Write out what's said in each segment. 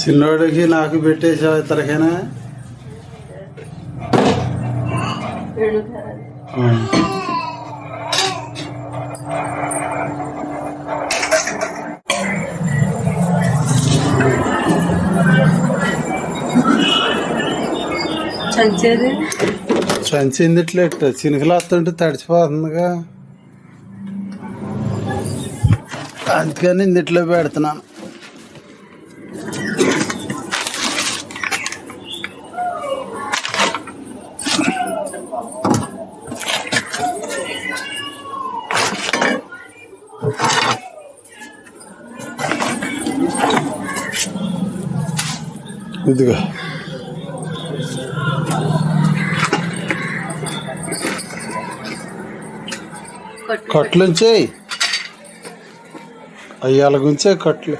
చిన్నోడికి నాకు పెట్టేసావు ఇద్దరికైనా చంచేది? ఇట్లా ఇట్ట చినుకులు వస్తుంటే తడిచిపోతుందిగా. అందుకని ఇందుట్లో పెడుతున్నాను. ఇదిగో. కట్లు. ఉంచేయి అయ్యాల గుంచే కట్లు.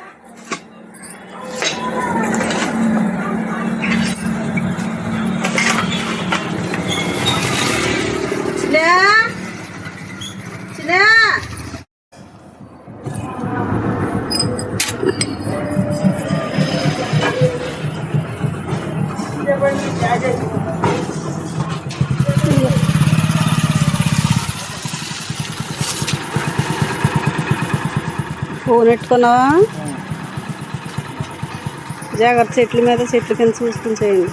ఫోన్ పెట్టుకున్నావా? జాగ్రత్త చెట్ల మీద చెట్ల కింద చూసుకుని చేయండి.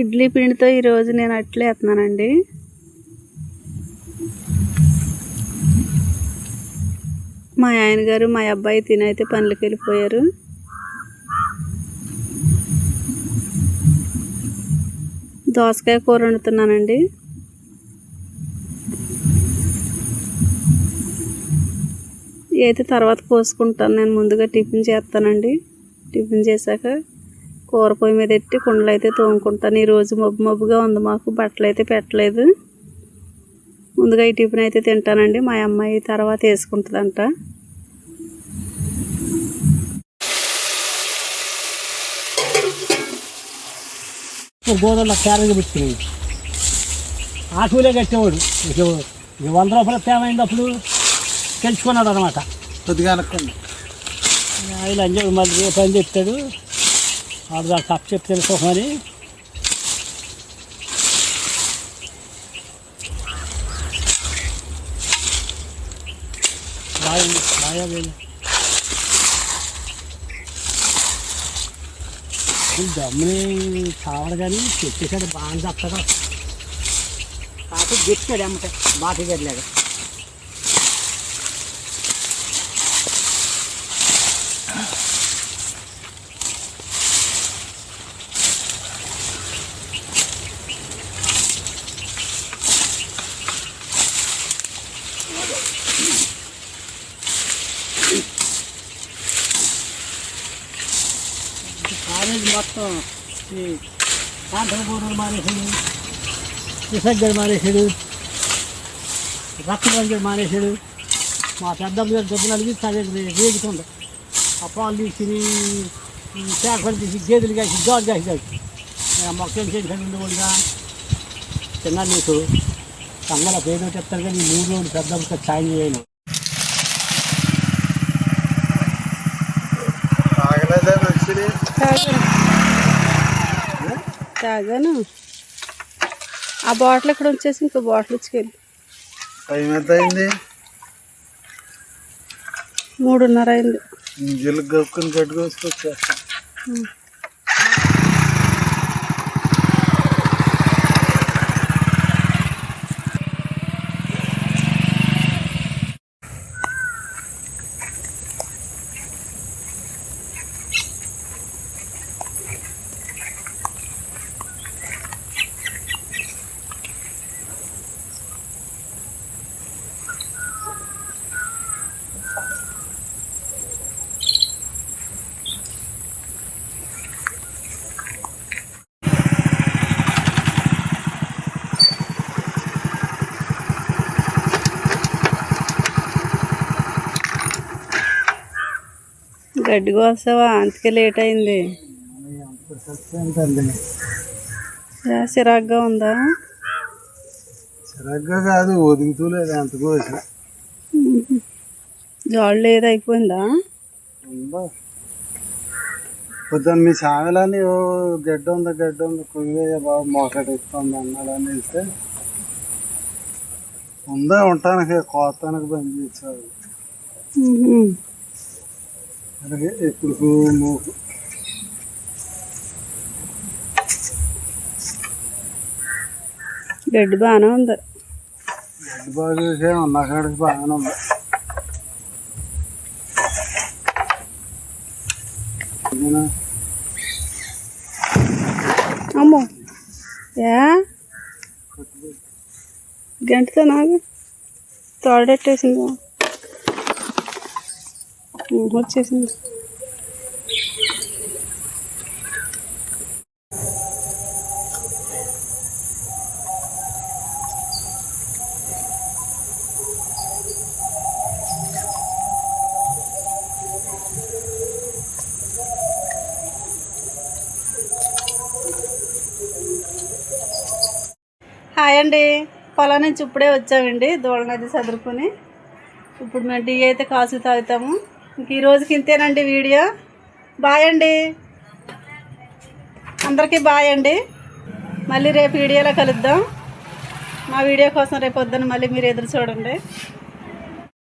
ఇడ్లీ పిండితో ఈరోజు నేను అట్లే వేస్తున్నానండి. మా ఆయన గారు మా అబ్బాయి తినైతే పనులకు వెళ్ళిపోయారు. దోసకాయ కూర వండుతున్నానండి. అయితే తర్వాత కోసుకుంటాను. నేను ముందుగా టిఫిన్ చేస్తానండి. టిఫిన్ చేశాక కూర పొయ్యి మీద పెట్టి కుండలు అయితే తోముకుంటాను. ఈరోజు మబ్బు మబ్బుగా ఉంది మాకు. బట్టలు అయితే పెట్టలేదు. ముందుగా ఈ టిఫిన్ అయితే తింటానండి. మా అమ్మాయి తర్వాత వేసుకుంటుందంట. గోదావరిలో క్యారెట్ పెట్టుకునేది ఆ కూలే కట్టేవాడు ఇక వంద రూపాయల తేమైంది అప్పుడు తెలుసుకున్నాడు అనమాట కొద్దిగా అనుకోండి. ఆయన అంజాడు మళ్ళీ ఏ పని చెప్తాడు? వాడు దానికి తప్పు చెప్తే తెలుసుకోమని బాగా బాగా వేలు. దమ్ముని కావాలి కానీ చెప్పేసాడు బాగా చెప్తాడు కాకపోతే గెట్టాడు అమ్మటే బాటి గడ్లాగా ఈ కాంట్రబోర్డులు మానేసాడు విసర్జన మానేసాడు రక్తరంజన మానేసాడు మా పెద్దమ్మ గారు డబ్బులు అడిగి చదివి వేగుతుంది ఆ పాలు తీసుకుని చేపలు తీసి గేదెలు కాసి గాజు కాసి కాసి మొక్కలు చేసి ఉండేవాడుగా చిన్న నీకు సంగల పేరు చెప్తారు కానీ మూడు రోజులు పెద్దమ్మకి ఛాయ్ చేయను. తాగలేదా మంచిది తాగాను. ఆ బాటిల్ ఇక్కడ వచ్చేసి ఇంకో బాటిల్ ఇచ్చుకెళ్ళి. టైం ఎంత అయింది. మూడున్నర అయింది ఇంజులు గప్పుకుని కట్టుకొచ్చేస్తా గడ్డి కోసావా అందుకే లేట్ అయింది. చిరాగ్గా ఉందా? సరిగ్గా కాదు ఒదుగుతూలేదు ఎంత కోసి. జాళ్ళు ఏది అయిపోయిందా? పొద్దున్న మీ సామెలని ఓ గడ్డ ఉంది గడ్డ ఉంది కుయ్య బాబు మోకటి ఇస్తుంది అన్నాడని వెళ్తే ఉందా? ఉంటానికి కోతానికి చేశాడు. ఉహుం. అలాగే ఎప్పుడు మూకు గడ్డి బాగానే ఉంది. గడ్డి బాగా చేసే ఉన్న కాడికి బాగానే ఉంది? అమ్మో. ఏ? గంటతో నాకు తోడెట్టేసింది. వచ్చేసింది. హాయ్ అండి. పొలం నుంచి ఇప్పుడే వచ్చామండి. దూడ చదువుకుని ఇప్పుడు మేము టీ అయితే కాసు తాగుతాము. ఇంక ఈరోజుకి ఇంతేనండి వీడియో. బాయ్ అండి. అందరికీ బాయ్ అండి. మళ్ళీ రేపు వీడియోలో కలుద్దాం. మా వీడియో కోసం రేపు పొద్దున్న మళ్ళీ మీరు ఎదురు చూడండి.